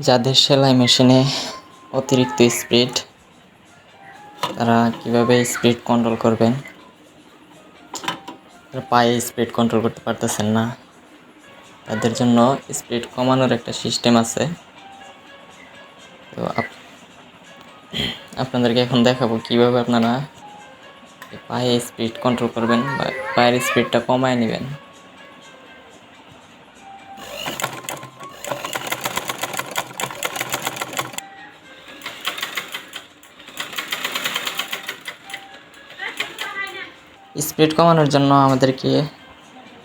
যাদের সেলাই মেশিনে অতিরিক্ত স্পিড, তারা কীভাবে স্পিড কন্ট্রোল করবেন? পায়ে স্পিড কন্ট্রোল করতে পারতেছেন না। তাদের জন্য স্পিড কমানোর একটা সিস্টেম আছে। তো আপ- আপনাদেরকে এখন দেখাবো কীভাবে আপনারা পায়ে স্পিড কন্ট্রোল করবেন বা পায়ের স্পিডটা কমায় নেবেন। স্পিড কমানোর জন্য আমাদেরকে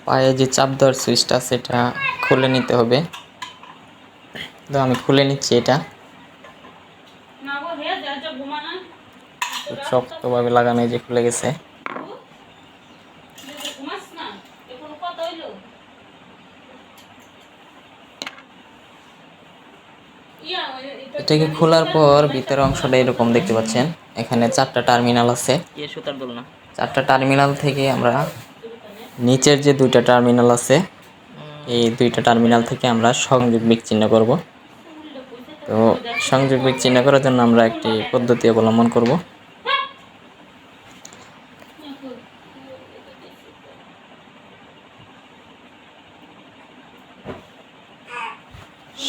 পায়ে যে চাপ দেওয়ার সুইচটা, সেটা খুলে নিতে হবে। তো আমি খুলে নিচ্ছি এটা। শক্তভাবে লাগানো যে খুলে গেছে। এটাকে খোলার পর ভিতরের অংশটা এরকম দেখতে পাচ্ছেন। এখানে চারটা টার্মিনাল আছে। সুতার দোল না চারটা টার্মিনাল থেকে আমরা নিচের যে দুইটা টার্মিনাল আছে, এই দুইটা টার্মিনাল থেকে আমরা সংযোগ বিচ্ছিন্ন করব। তো সংযোগ বিচ্ছিন্ন করার জন্য আমরা একটি পদ্ধতি অবলম্বন করব।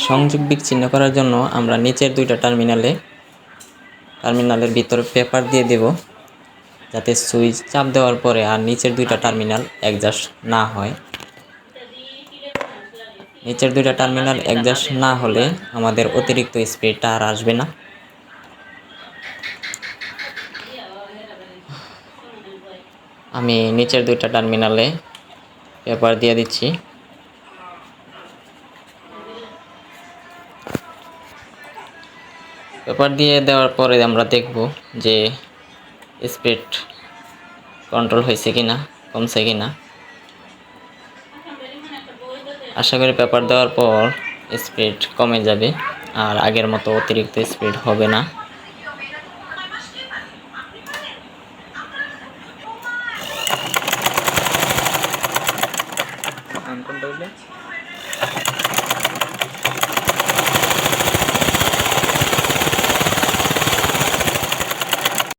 সংযোগ বিচ্ছিন্ন করার জন্য আমরা নিচের দুইটা টার্মিনালে টার্মিনালের ভিতরে পেপার দিয়ে দেব। যাতে সুইচ চাপ দেওয়ার পরে আর নিচের দুইটা টার্মিনাল অ্যাডজাস্ট না হয়। নিচের দুইটা টার্মিনাল অ্যাডজাস্ট না হলে আমাদের অতিরিক্ত স্পিডটা আর আসবে না। আমি নিচের দুইটা টার্মিনালে পেপার দিয়ে দিচ্ছি। পেপার দিয়ে দেওয়ার পরে আমরা দেখব যে স্পিড কন্ট্রোল হয়েছে কি না কমছে কি না আশা করি পেপার দেওয়ার পর স্পিড কমে যাবে আর আগের মতো অতিরিক্ত স্পিড হবে না।